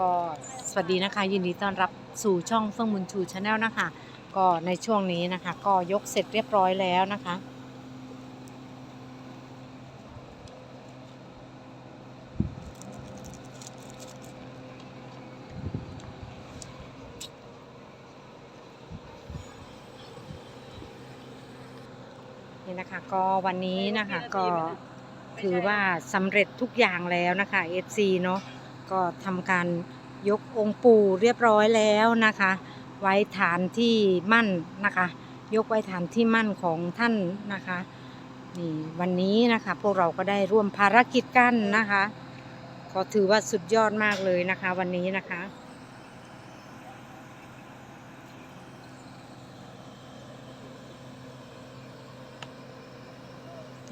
ก็สวัสดีนะคะ ยินดีต้อนรับสู่ช่องเฟื่องบุญชูชาแนลนะคะ ก็ในช่วงนี้นะคะ ก็ยกเสร็จเรียบร้อยแล้วนะคะ นี่นะคะก็วันนี้นะคะก็ถือว่าสำเร็จทุกอย่างแล้วนะคะ FC เนาะ ก็ทำการยกองค์ปู่เรียบร้อยแล้วนะคะ ไว้ฐานที่มั่นนะคะ ยกไว้ฐานที่มั่นของท่านนะคะนี่วันนี้นะคะพวกเราก็ได้ร่วมภารกิจกันนะคะก็ถือว่าสุดยอดมากเลยนะคะ วันนี้นะคะ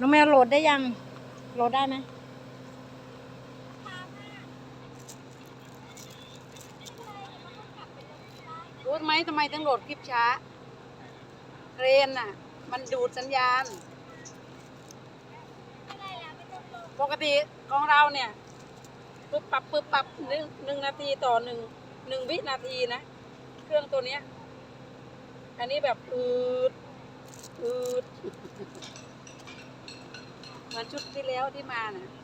น้องแมวโหลดได้ยังโหลดได้ไหม รู้ไหมทำไมต้องโหลดคลิปช้า เครนน่ะ มันดูดสัญญาณ ปกติของเราเนี่ยปึ๊บปับปึ๊บปับหนึ่งหนึ่งนาทีต่อหนึ่งหนึ่งวินาทีนะ เครื่องตัวเนี้ย อันนี้แบบอืดอืดเหมือนชุดที่แล้วที่มาน่ะ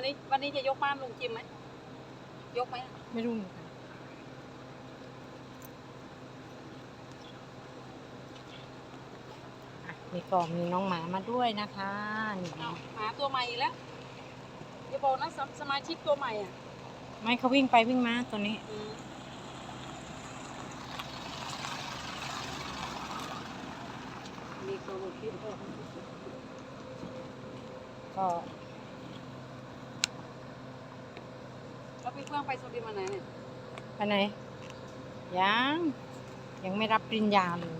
วันนี้วันนี้จะยกบ้านลุงจิมไหมยกไหมไม่รู้เหมือนกันอะมีกล่องมีน้องหมามาด้วยนะคะนี่อ้าวหาตัวใหม่อีกแล้วอย่าบอกนะสมสมาชิกตัวใหม่อะไม่เขาวิ่งไปวิ่งมาตัวนี้ อืมมีตัวหลุดคลิปด้วยก็แล้วพี่เฟื่องไปสุรินทร์มาไหนเนี่ยไปไหน ยัง ยังไม่รับปริญญาเลย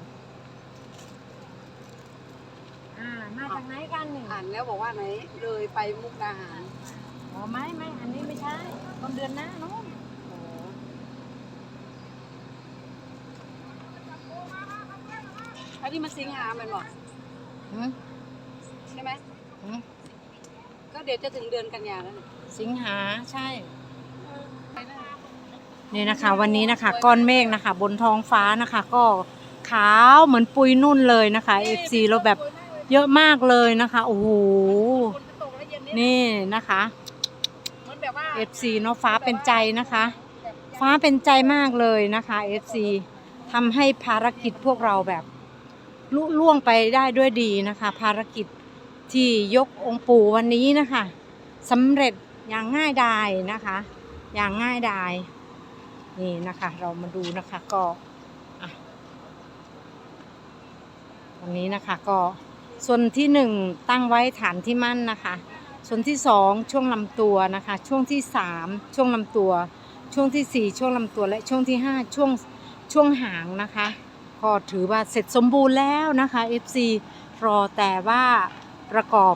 อ่า มาจากไหนกันนี่อ่านแล้วบอกว่าไหน เลยไปมุกดาหารอ๋อไม่ไม่อันนี้ไม่ใช่ต้นเดือนหน้านู้นโอ้อันนี้มันสิงหาแมันบอกหืมใช่ไหมหืมก็เดี๋ยวจะถึงเดือนกันยาแล้วเนี่ยสิงหาใช่ นี่นะคะ วันนี้นะคะก้อนเมฆนะคะ บนท้องฟ้านะคะ ก็ขาวเหมือนปุยนุ่นเลยนะคะ FC เราแบบเยอะมากเลยนะคะโอ้โหนี่นะคะเอนแบบว่า FC เนาะฟ้าเป็นใจนะคะ ฟ้าเป็นใจมากเลยนะคะ FC ทำให้ภารกิจพวกเราแบบลุล่วงไปได้ด้วยดีนะคะ ภารกิจที่ยกองค์ปู่วันนี้นะคะสำเร็จอย่างง่ายดายนะคะ อย่างง่ายดาย นี่นะคะเรามาดูนะคะก็วันนี้นะคะก็ส่วนที่หนึ่งตั้งไว้ฐานที่มั่นนะคะ ส่วนที่สองช่วงลำตัวนะคะ ช่วงที่สามช่วงลำตัว ช่วงที่สี่ช่วงลำตัวและช่วงที่ห้าช่วงช่วงหางนะคะก็ถือว่าเสร็จสมบูรณ์แล้วนะคะ FC รอแต่ว่าประกอบ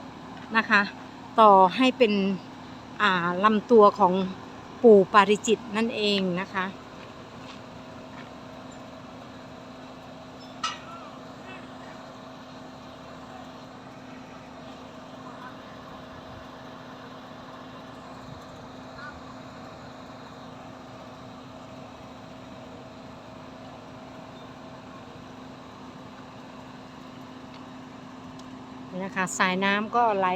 นะคะ ต่อให้เป็นอ่าลำตัวของ ปู่ปาริจิตนั่นเองนะคะ นะคะสายน้ำก็ไหล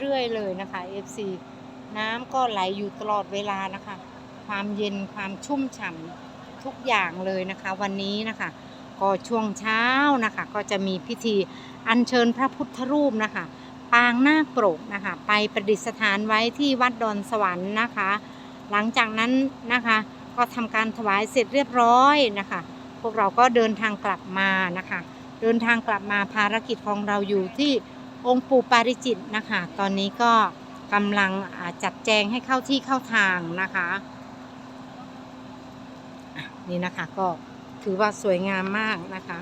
เรื่อย ๆ เลยนะคะ FC น้ำก็ไหลอยู่ตลอดเวลานะคะ ความเย็นความชุ่มฉ่ำทุกอย่างเลยนะคะ วันนี้นะคะ ก็ช่วงเช้านะคะ ก็จะมีพิธีอัญเชิญพระพุทธรูปนะคะ ปางนาคปรกนะคะ ไปประดิษฐานไว้ที่วัดดอนสวรรค์นะคะ หลังจากนั้นนะคะ ก็ทำการถวายเสร็จเรียบร้อยนะคะ พวกเราก็เดินทางกลับมานะคะ เดินทางกลับมาภารกิจของเราอยู่ที่องค์ปู่ปาริจิตนะคะ ตอนนี้ก็ กำลังจัดแจงให้เข้าที่เข้าทางนะคะนี่นะคะก็ถือว่าสวยงามมากนะคะ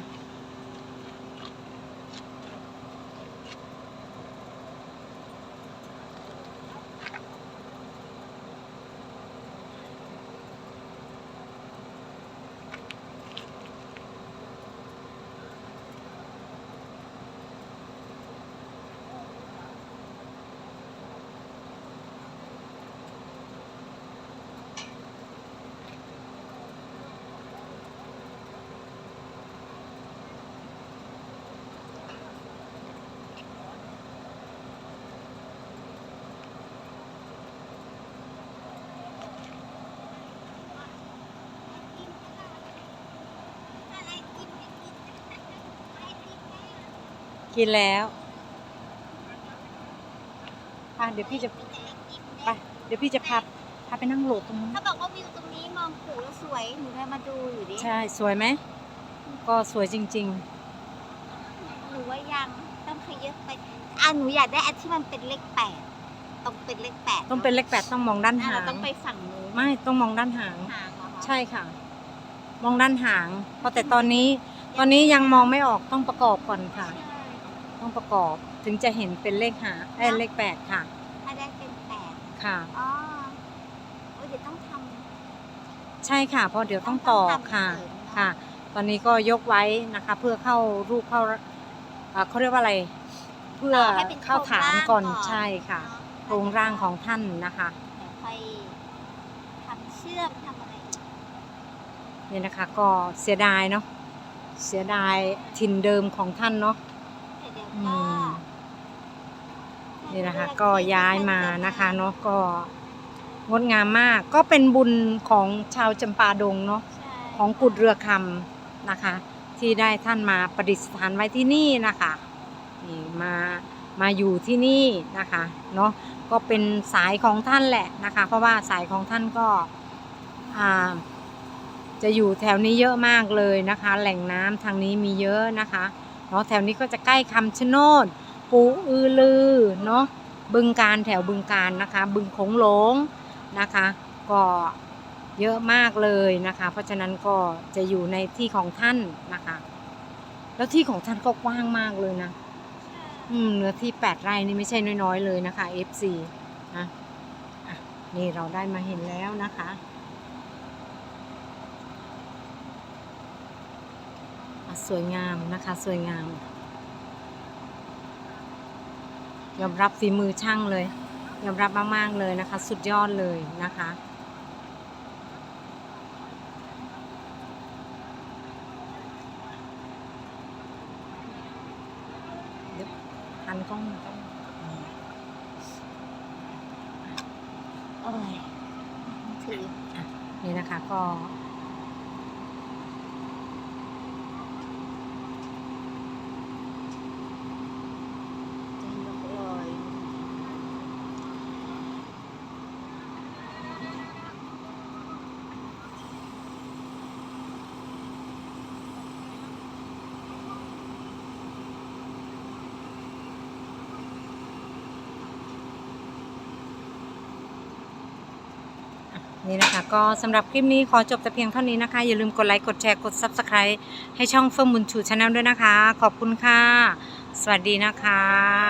กินแล้วอะเดี๋ยวพี่จะไปเดี๋ยวพี่จะพาพาไปนั่งโหลดตรงนู้นถ้าบอกว่าวิวตรงนี้มองผูแล้วสวยหนูเลยมาดูอยู่ดิใช่สวยไหมก็สวยจริงหนูว่ายังต้องขยับไปอะหนูอยากได้อันที่มันเป็นเลขแปดต้องเป็นเลขแปดๆต้องเป็นเลขแปดต้องมองด้านอะหาเรางต้องไปฝั่งนู้นไม่ต้องมองด้านหางหางเหรอคะใช่ค่ะ มองด้านหางเพราะแต่ตอนนี้ ตอนนี้ยังมองไม่ออกต้องประกอบก่อนค่ะใช่ต้ องประกอบถึงจะเห็นเป็นเลขหาเอ้ยเลขแปดค่ะ ถ้าได้เป็นแปดค่ะ อ๋อโอ้ยเดี๋ยวต้องทใช่ค่ะเพราะเดี๋ยวำต้องต่อทำค่ะเสริมเนอค่ะ ตอนนี้ก็ยกไว้นะคะ เพื่อเข้ารูปเข้าเอ่อเขาเรียกว่าอะไร เพื่อต่ให้ป็นเข้าโครงฐานร่งก่อนใช่ค่ะเนอโครงร่างของท่านนะคะ เดี๋ยวค่อยทำเชื่อมทำอะไรอีกนี่นะคะก็เสียดายเนาะเสียดายถิ่นเดิมของท่านเนาะแต่เดี๋ยว อืก็มนี่นะคะก็ย้ายมานะคะเนาะก็งดงามมาก ก็เป็นบุญของชาวจำปาดงเนาะใช่ของกุฎเรือคำนะคะ ที่ได้ท่านมาประดิษฐานไว้ที่นี่นะคะนี่มามาอยู่ที่นี่นะคะเนาะก็เป็นสายของท่านแหละนะคะ เพราะว่าสายของท่านก็อ่าจะอยู่แถวนี้เยอะมากเลยนะคะ แหล่งน้ำทางนี้มีเยอะนะคะ เนาะแถวนี้ก็จะใกล้คำชะโนด ปูอือลือเนาะบึงการแถวบึงการนะคะ บึงโขงหลงนะคะ ก็เยอะมากเลยนะคะ เพราะฉะนั้นก็จะอยู่ในที่ของท่านนะคะ แล้วที่ของท่านก็กว้างมากเลยนะอืมเนื้อที่แปดไร่นี่ไม่ใช่น้อยๆเลยนะคะ FC นะอะนี่เราได้มาเห็นแล้วนะคะอะ สวยงามนะคะสวยงาม ยอมรับฝีมือช่างเลย ยอมรับมาก ๆ เลยนะคะ สุดยอดเลยนะคะหันกล้องกล้องโอ้ยถือนี่นะคะก็ นี่นะคะ ก็สำหรับคลิปนี้ขอจบแต่เพียงเท่านี้นะคะ อย่าลืมกดไลค์กดแชร์กด Subscribe ให้ช่องเฟิร์มบุญชูชาแนลด้วยนะคะ ขอบคุณค่ะ สวัสดีนะคะ